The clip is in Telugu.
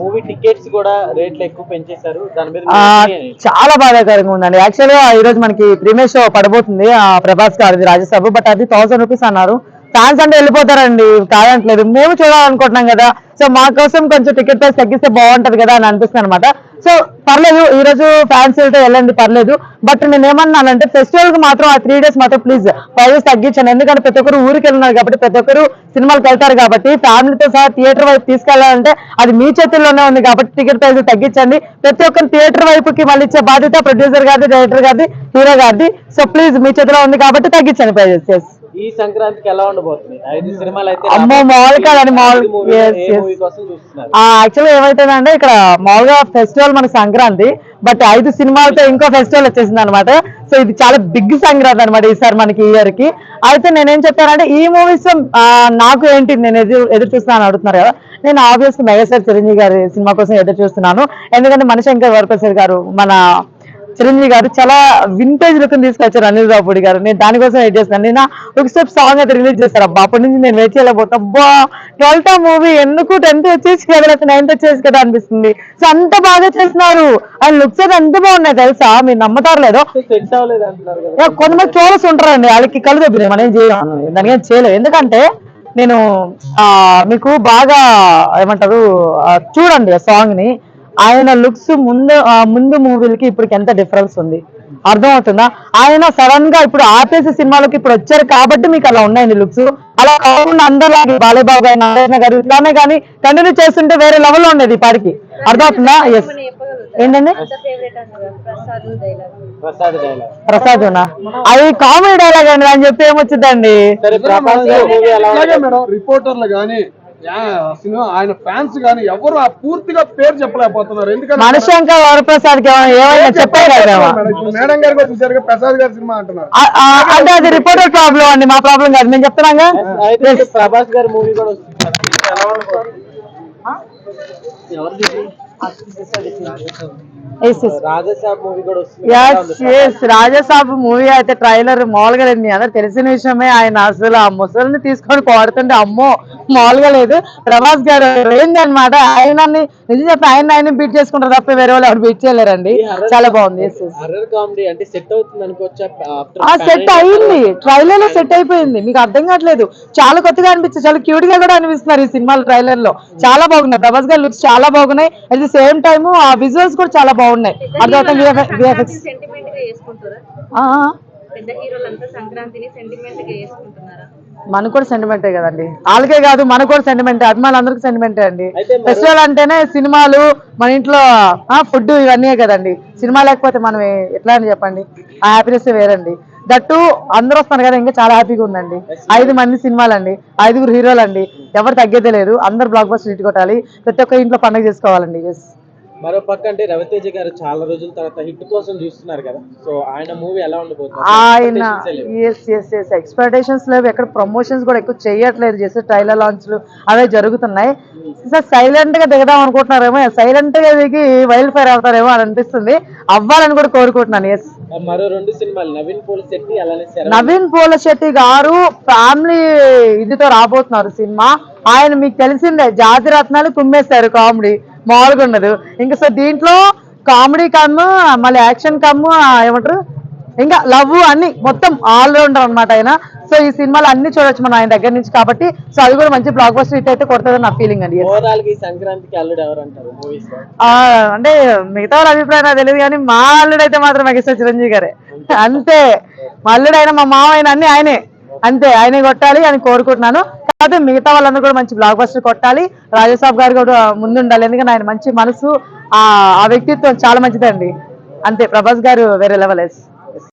మూవీ టికెట్స్ కూడా రేట్లు ఎక్కువ పెంచేశారు. దాని మీద? చాలా బాధాకరంగా ఉందండి. యాక్చువల్గా ఈ రోజు మనకి ప్రీమియర్ షో పడబోతుంది. ఆ ప్రభాస్ గారిది రాజ్యసభ బట్ అది థౌసండ్ రూపీస్ అన్నారు. ఫ్యాన్స్ అంటే వెళ్ళిపోతారండి కాదంటలేదు మేము చూడాలనుకుంటున్నాం కదా. సో మా కోసం కొంచెం టికెట్ ప్రైస్ తగ్గిస్తే బాగుంటది కదా అని అనిపిస్తుంది అనమాట సో పర్లేదు ఈ రోజు ఫ్యాన్స్ వెళ్తే వెళ్ళండి పర్లేదు. బట్ నేను ఏమన్నానంటే ఫెస్టివల్కి మాత్రం ఆ త్రీ డేస్ మాత్రం ప్లీజ్ ప్రైజెస్ తగ్గించండి. ఎందుకంటే ప్రతి ఒక్కరు ఊరికి వెళ్ళినారు కాబట్టి ప్రతి ఒక్కరు సినిమాలకు వెళ్తారు కాబట్టి ఫ్యామిలీతో సహా థియేటర్ వైపు తీసుకెళ్ళాలంటే అది మీ చేతుల్లోనే ఉంది కాబట్టి టికెట్ ప్రైస్ తగ్గించండి. ప్రతి ఒక్కరు థియేటర్ వైపుకి మళ్ళీ ఇచ్చే బాధ్యత ప్రొడ్యూసర్ గారిది డైరెక్టర్ గారిది హీరో గారిది. సో ప్లీజ్ మీ చేతిలో ఉంది కాబట్టి తగ్గించండి ప్రైజెస్ ఈ సంక్రాంతికి ఎలా ఉండబోతుంది? ఐదు సినిమాలు అయితే అమ్మో, మామూలు కాదండి, మామూలు- యాక్చువల్గా ఏమైతుందంటే ఇక్కడ మామూలుగా ఫెస్టివల్ మన సంక్రాంతి బట్ ఐదు సినిమాలతో ఇంకో ఫెస్టివల్ వచ్చేసింది అనమాట సో ఇది చాలా బిగ్ సంక్రాంతి అనమాట ఈసారి మనకి ఈ ఇయర్కి. అయితే నేనేం చెప్పానంటే ఈ మూవీస్ నాకు ఏంటి నేను ఎదురు ఎదురు చూస్తున్నాను అడుగుతున్నారు కదా నేను ఆబ్వియస్ మెగాస్టార్ చిరంజీవి గారి సినిమా కోసం ఎదురు చూస్తున్నాను. ఎందుకంటే మణిశంకర్ వరప్రసాద్ గారు మన చిరంజీవి గారు చాలా వింటేజ్ లుక్ తీసుకొచ్చారు అనిల్ రావుడి గారు. నేను దానికోసం వెయిట్ చేస్తాను నేను ఒక స్టెప్ సాంగ్ అయితే రిలీజ్ చేశారు. అబ్బా అప్పటి నుంచి నేను వెయిట్ చేయలేకపోతా అబ్బా ట్వెల్త్ మూవీ ఎందుకు టెన్త్ వచ్చేసి కదా నైన్త్ వచ్చేసి కదా అనిపిస్తుంది. సో అంత బాగా చేస్తున్నారు. ఆయన లుక్స్ అయితే ఎంత బాగున్నాయి తెలుసా? మీరు నమ్మతారు లేదో? కొంతమంది చూడస్ ఉంటారండి. వాళ్ళకి కళ్ళు దొబ్బినాయి. మనం ఏం చేయలేము దానికి ఏం చేయలేము ఎందుకంటే నేను ఆ మీకు బాగా ఏమంటారు ఆ, చూడండి ఆ సాంగ్ని. ఆయన లుక్స్ ముందు ముందు మూవీలకి ఇప్పటికి ఎంత డిఫరెన్స్ ఉంది? అర్థమవుతుందా? ఆయన సడన్గా ఇప్పుడు ఆపేసి సినిమాలకి ఇప్పుడు వచ్చారు కాబట్టి మీకు అలా ఉన్నాయండి లుక్స్. అలా కాకుండా అందరిలాగే బాలేబాబు గారు నారాయణ గారు ఇట్లానే కానీ కంటిన్యూ చేస్తుంటే వేరే లెవెల్లో ఉండేది ఈ పాటికి అర్థమవుతుందా? ఎస్ ఏంటండి? ప్రసాద్ అది కామెడీ డైలాగ్ అండి అని చెప్పి ఏమొచ్చిందండి రిపోర్టర్లు గానీ యా, సినిమా ఆయన ఫ్యాన్స్ గానీ ఎవరు ఆ పూర్తిగా పేరు చెప్పలేకపోతున్నారు. ఎందుకంటే మణిశంకర్ వరప్రసాద్ ఏమైనా చెప్పారు మేడం, గారు కూడా చూసారు ప్రసాద్ గారి సినిమా అంటున్నారు. అంటే అది రిపోర్టర్ ప్రాబ్లం అండి మా ప్రాబ్లం కాదు. మేము చెప్తున్నాగా? అయితే ప్రభాస్ గారి మూవీ కూడా వస్తుంది రాజసాబ్ మూవీ అయితే ట్రైలర్ మామూలుగా లేదు. మీ అందరు తెలిసిన విషయమే. ఆయన అసలు ఆ ముసలిని తీసుకొని కొడుతుంటే అమ్మో మామూలుగా లేదు. ప్రభాస్ గారు రేంజ్ అనమాట ఆయనని నిజం చెప్పి ఆయన ఆయన బీట్ చేసుకుంటారు తప్ప వేరే వాళ్ళు ఎవరు బీట్ చేయలేరండి. చాలా బాగుంది. ఆ సెట్ అయింది. ట్రైలర్లో సెట్ అయిపోయింది. మీకు అర్థం కావట్లేదు. చాలా కొత్తగా అనిపించింది చాలా క్యూట్గా కూడా అనిపిస్తున్నారు ఈ సినిమాల ట్రైలర్లో. చాలా బాగున్నాయి. ప్రభాస్ గారి లుక్స్ చాలా బాగున్నాయి. అట్ ది సేమ్ టైమ్ ఆ విజువల్స్ కూడా చాలా బాగున్నాయి. అర్థమవుతుంది విఎఫ్ఎక్స్ సెంటిమెంట్గా చేసుకుంటారా పెద్ద హీరోలంతా సంక్రాంతిని సెంటిమెంట్గా చేసుకుంటున్నారా మనకు కూడా సెంటిమెంటే కదండి. వాళ్ళకే కాదు మనకు కూడా సెంటిమెంటే అభిమానులందరికీ సెంటిమెంటే అండి. ఫెస్టివల్ అంటేనే సినిమాలు మన ఇంట్లో ఫుడ్ ఇవన్నీ కదండి. సినిమా లేకపోతే మనం ఎట్లా అని చెప్పండి? ఆ హ్యాపీనెస్ వేరండి. దట్టు అందరూ వస్తున్నారు కదా ఇంకా చాలా హ్యాపీగా ఉందండి. ఐదు మంది సినిమాలండి ఐదుగురు హీరోలు అండి ఎవరు తగ్గేదే లేదు. అందరు బ్లాక్ బస్టర్ హిట్ కొట్టాలి. ప్రతి ఒక్క ఇంట్లో పండుగ చేసుకోవాలండి ఎస్ మరో పక్క అంటే రవితేజ గారు చాలా రోజుల తర్వాత హిట్ కోసం చూస్తున్నారు కదా. సో ఆయన మూవీ ఎలా ఉండబోతుంది ఆయన. ఎస్ ఎస్ ఎస్ ఎక్స్పెక్టేషన్స్ లేవు. ఎక్కడ ప్రమోషన్స్ కూడా ఎక్కువ చేయట్లేదు. చేసే ట్రైలర్ లాంచ్లు అవే జరుగుతున్నాయి. సార్ సైలెంట్గా దిగదాం అనుకుంటున్నారేమో సైలెంట్గా దిగి వైల్డ్ ఫైర్ అవుతారేమో అని అనిపిస్తుంది. అవ్వాలని కూడా కోరుకుంటున్నాను ఎస్ మరో రెండు సినిమాలు నవీన్ పోల్ శెట్టి అలానే నవీన్ పోలశెట్టి గారు ఫ్యామిలీ ఇదితో రాబోతున్నారు సినిమా. ఆయన మీకు తెలిసిందే జాతి రత్నాలు కుమ్మేస్తారు కామెడీ మామూలుగా ఉండదు ఇంకా సో దీంట్లో కామెడీ కమ్ము మళ్ళీ యాక్షన్ కమ్ము ఏమంటారు? ఇంకా లవ్ అన్ని మొత్తం ఆల్ రౌండర్ అనమాట ఆయన. సో ఈ సినిమాలు అన్ని చూడొచ్చు మనం ఆయన దగ్గర నుంచి కాబట్టి సో అది కూడా మంచి బ్లాక్ బస్టర్ హిట్ అయితే కొడుతుందని నా ఫీలింగ్ అండి. సంక్రాంతికి అల్లుడు ఎవరు అంటారు అంటే మిగతా వాళ్ళ అభిప్రాయం నాకు తెలియదు కానీ మా అల్లుడు అయితే మాత్రం మెగాస్టార్ చిరంజీవి గారే. అంతే. మా అల్లుడు అయినా మా మామ అయినా అన్ని ఆయనే. అంతే ఆయనే కొట్టాలి అని కోరుకుంటున్నాను. కాకపోతే మిగతా వాళ్ళందరూ కూడా మంచి బ్లాక్ బస్టర్ కొట్టాలి. రాజసాబ్ గారు కూడా ముందు ఉండాలి ఎందుకంటే ఆయన మంచి మనసు ఆ ఆ వ్యక్తిత్వం చాలా మంచిదండి. అంతే ప్రభాస్ గారు వేరే లెవెల్ ఎస్